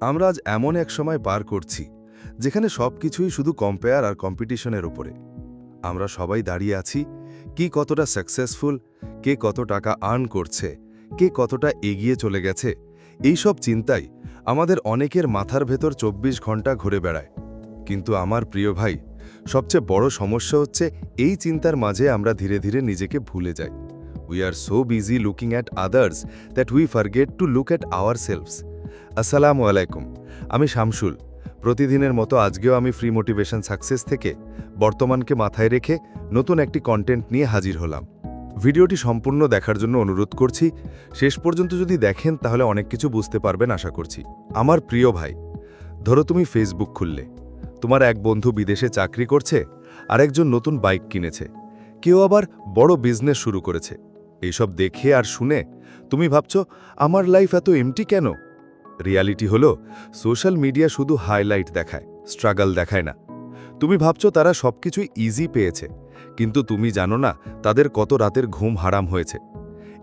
আমরা আজ এমন এক সময় পার করছি, যেখানে সব কিছুই শুধু কম্পেয়ার আর কম্পিটিশনের উপরে। আমরা সবাই দাঁড়িয়ে আছি, কি কতটা সাকসেসফুল কে কত টাকা আর্ন করছে, কে কতটা এগিয়ে চলে গেছে, এই সব চিন্তাই আমাদের অনেকের মাথার ভেতর ২৪ ঘণ্টা ঘুরে বেড়ায়। কিন্তু আমার প্রিয় ভাই, সবচেয়ে বড় সমস্যা হচ্ছে এই চিন্তার মাঝে আমরা ধীরে ধীরে নিজেকে ভুলে যাই। We are so busy looking at others that we forget to look at ourselves আসসালামু আলাইকুম, আমি শামসুল। প্রতিদিনের মতো আজকেও আমি ফ্রি মোটিভেশন সাকসেস থেকে বর্তমানকে মাথায় রেখে নতুন একটি কন্টেন্ট নিয়ে হাজির হলাম। ভিডিওটি সম্পূর্ণ দেখার জন্য অনুরোধ করছি, শেষ পর্যন্ত যদি দেখেন তাহলে অনেক কিছু বুঝতে পারবেন আশা করছি। আমার প্রিয় ভাই, ধরো তুমি ফেসবুক খুললে, তোমার এক বন্ধু বিদেশে চাকরি করছে আর একজন নতুন বাইক কিনেছে, কেউ আবার বড় বিজনেস শুরু করেছে। এইসব দেখে আর শুনে তুমি ভাবছ, আমার লাইফ এত এমটি কেন? রিয়ালিটি হলো, সোশ্যাল মিডিয়া শুধু হাইলাইট দেখায়, স্ট্রাগল দেখায় না। তুমি ভাবছ তারা সবকিছুই ইজি পেয়েছে, কিন্তু তুমি জানো না তাদের কত রাতের ঘুম হারাম হয়েছে।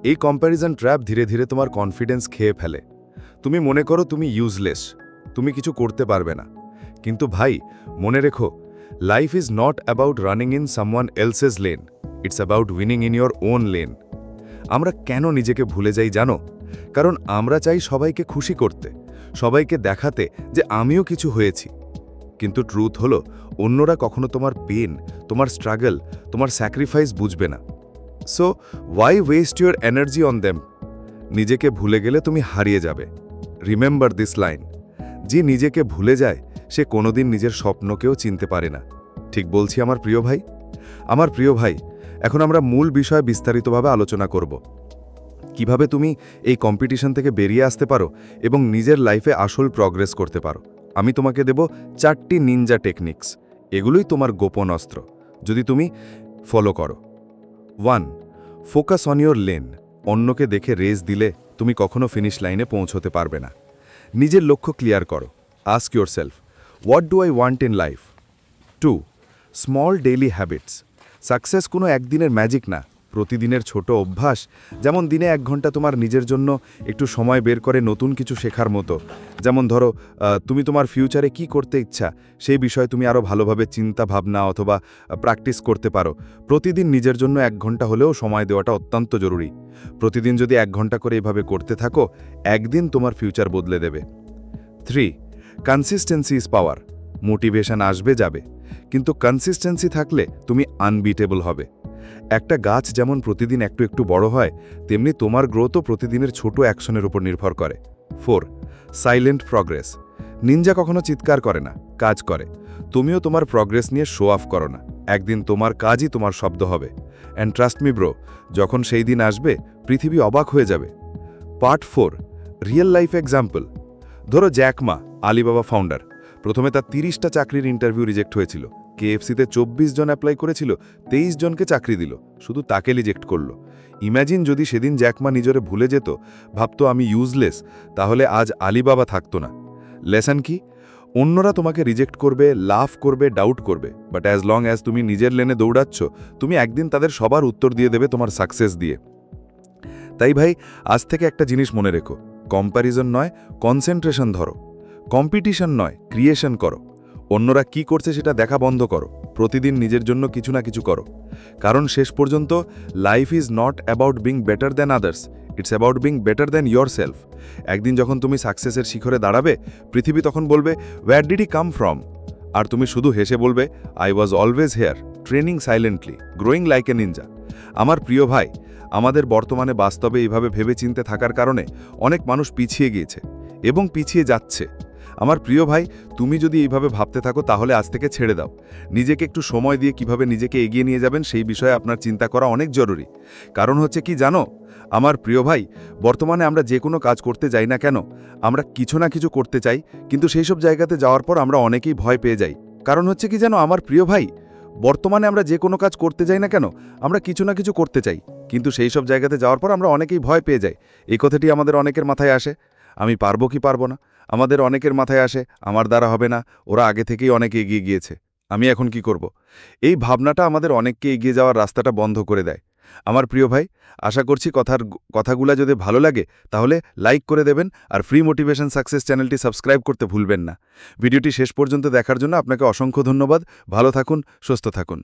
এই কম্প্যারিজন ট্র্যাপ ধীরে ধীরে তোমার কনফিডেন্স খেয়ে ফেলে। তুমি মনে করো তুমি ইউজলেস তুমি কিছু করতে পারবে না। কিন্তু ভাই, মনে রেখো life is not about running in someone else's lane it's about winning in your own lane আমরা কেন নিজেকে ভুলে যাই জানো? কারণ আমরা চাই সবাইকে খুশি করতে, সবাইকে দেখাতে যে আমিও কিছু হয়েছি। কিন্তু ট্রুথ হলো, অন্যরা কখনো তোমার পেন তোমার স্ট্রাগল তোমার স্যাক্রিফাইস বুঝবে না। So why waste your energy on them নিজেকে ভুলে গেলে তুমি হারিয়ে যাবে। রিমেম্বার দিস লাইন যে নিজেকে ভুলে যায়, সে কোনোদিন নিজের স্বপ্নকেও চিনতে পারে না। ঠিক বলছি আমার প্রিয় ভাই? আমার প্রিয় ভাই, এখন আমরা মূল বিষয়ে বিস্তারিতভাবে আলোচনা করব। কীভাবে তুমি এই কম্পিটিশন থেকে বেরিয়ে আসতে পারো এবং নিজের লাইফে আসল প্রগ্রেস করতে পারো। আমি তোমাকে দেব চারটি নিনজা টেকনিক্স এগুলোই তোমার গোপন অস্ত্র। যদি তুমি ফলো করো। One focus on your lane অন্যকে দেখে রেস দিলে তুমি কখনো ফিনিশ লাইনে পৌঁছতে পারবে না। নিজের লক্ষ্য ক্লিয়ার করো। Ask yourself what do I want in life two small daily habits success কোনো একদিনের ম্যাজিক না। প্রতিদিনের ছোট অভ্যাস, যেমন দিনে এক ঘণ্টা তোমার নিজের জন্য একটু সময় বের করে নতুন কিছু শেখার মতো। যেমন ধরো তুমি তোমার ফিউচারে কি করতে ইচ্ছা, সেই বিষয়ে তুমি আরও ভালোভাবে চিন্তা ভাবনা অথবা প্র্যাকটিস করতে পারো। প্রতিদিন নিজের জন্য এক ঘণ্টা হলেও সময় দেওয়াটা অত্যন্ত জরুরি। প্রতিদিন যদি এক ঘণ্টা করে এভাবে করতে থাকো, একদিন তোমার ফিউচার বদলে দেবে। Three consistency is power motivation আসবে যাবে। কিন্তু কনসিস্টেন্সি থাকলে তুমি আনবিটেবল হবে। একটা গাছ যেমন প্রতিদিন একটু একটু বড় হয়, তেমনি তোমার গ্রোথও প্রতিদিনের ছোট অ্যাকশনের উপর নির্ভর করে। ফোর সাইলেন্ট প্রগ্রেস নিনজা কখনো চিৎকার করে না, কাজ করে। তুমিও তোমার প্রগ্রেস নিয়ে শো অফ করো না। একদিন তোমার কাজই তোমার শব্দ হবে। অ্যান্ড ট্রাস্ট মি ব্রো যখন সেই দিন আসবে, পৃথিবী অবাক হয়ে যাবে। Part four real life example ধরো জ্যাকমা আলিবাবা ফাউন্ডার প্রথমে তার তিরিশটা চাকরির ইন্টারভিউ রিজেক্ট হয়েছিল। কেএফসিতে চব্বিশ জন অ্যাপ্লাই করেছিল, তেইশ জনকে চাকরি দিল, শুধু তাকে রিজেক্ট করল। ইম্যাজিন যদি সেদিন জ্যাকমা নিজরে ভুলে যেত, ভাবতো আমি ইউজলেস তাহলে আজ আলিবাবা থাকতো না। লেসন কি? অন্যরা তোমাকে রিজেক্ট করবে লাফ করবে ডাউট করবে বাট অ্যাজ লং অ্যাজ তুমি নিজের লেনে দৌড়াচ্ছ, তুমি একদিন তাদের সবার উত্তর দিয়ে দেবে তোমার সাকসেস দিয়ে। তাই ভাই, আজ থেকে একটা জিনিস মনে রেখো কম্প্যারিজন নয় কনসেন্ট্রেশন ধরো। কম্পিটিশন নয় ক্রিয়েশন করো। অন্যরা কি করছে সেটা দেখা বন্ধ করো। প্রতিদিন নিজের জন্য কিছু না কিছু করো। কারণ শেষ পর্যন্ত life is not about being better than others it's about being better than yourself একদিন যখন তুমি সাকসেসের শিখরে দাঁড়াবে, পৃথিবী তখন বলবে where did I come from আর তুমি শুধু হেসে বলবে I was always here training silently growing like a ninja আমার প্রিয় ভাই, আমাদের বর্তমানে বাস্তবে এইভাবে ভেবে চিনতে থাকার কারণে অনেক মানুষ পিছিয়ে গিয়েছে এবং পিছিয়ে যাচ্ছে। আমার প্রিয় ভাই, তুমি যদি এইভাবে ভাবতে থাকো, তাহলে আজ থেকে ছেড়ে দাও। নিজেকে একটু সময় দিয়ে কীভাবে নিজেকে এগিয়ে নিয়ে যাবেন, সেই বিষয়ে আপনার চিন্তা করা অনেক জরুরি। কারণ হচ্ছে কি জানো? আমার প্রিয় ভাই, বর্তমানে আমরা যে কোনো কাজ করতে যাই না কেন, আমরা কিছু না কিছু করতে চাই, কিন্তু সেই সব জায়গাতে যাওয়ার পর আমরা অনেকেই ভয় পেয়ে যাই। কারণ হচ্ছে কি জানো? আমার প্রিয় ভাই, বর্তমানে আমরা যে কোনো কাজ করতে যাই না কেন, আমরা কিছু না কিছু করতে চাই। কিন্তু সেই সব জায়গাতে যাওয়ার পর আমরা অনেকেই ভয় পেয়ে যাই। এই কথাটি আমাদের অনেকের মাথায় আসে। আমি পারব কি পারব না? আমাদের অনেকের মাথায় আসে, আমার দ্বারা হবে না, ওরা আগে থেকেই অনেক এগিয়ে গিয়েছে। আমি এখন কি করব? এই ভাবনাটা আমাদের অনেককে এগিয়ে যাওয়ার রাস্তাটা বন্ধ করে দেয়। আমার প্রিয় ভাই, আশা করছি কথার কথাগুলা যদি ভালো লাগে, তাহলে লাইক করে দেবেন আর ফ্রি মোটিভেশন সাকসেস চ্যানেলটি সাবস্ক্রাইব করতে ভুলবেন না। ভিডিওটি শেষ পর্যন্ত দেখার জন্য আপনাকে অসংখ্য ধন্যবাদ। ভালো থাকুন, সুস্থ থাকুন।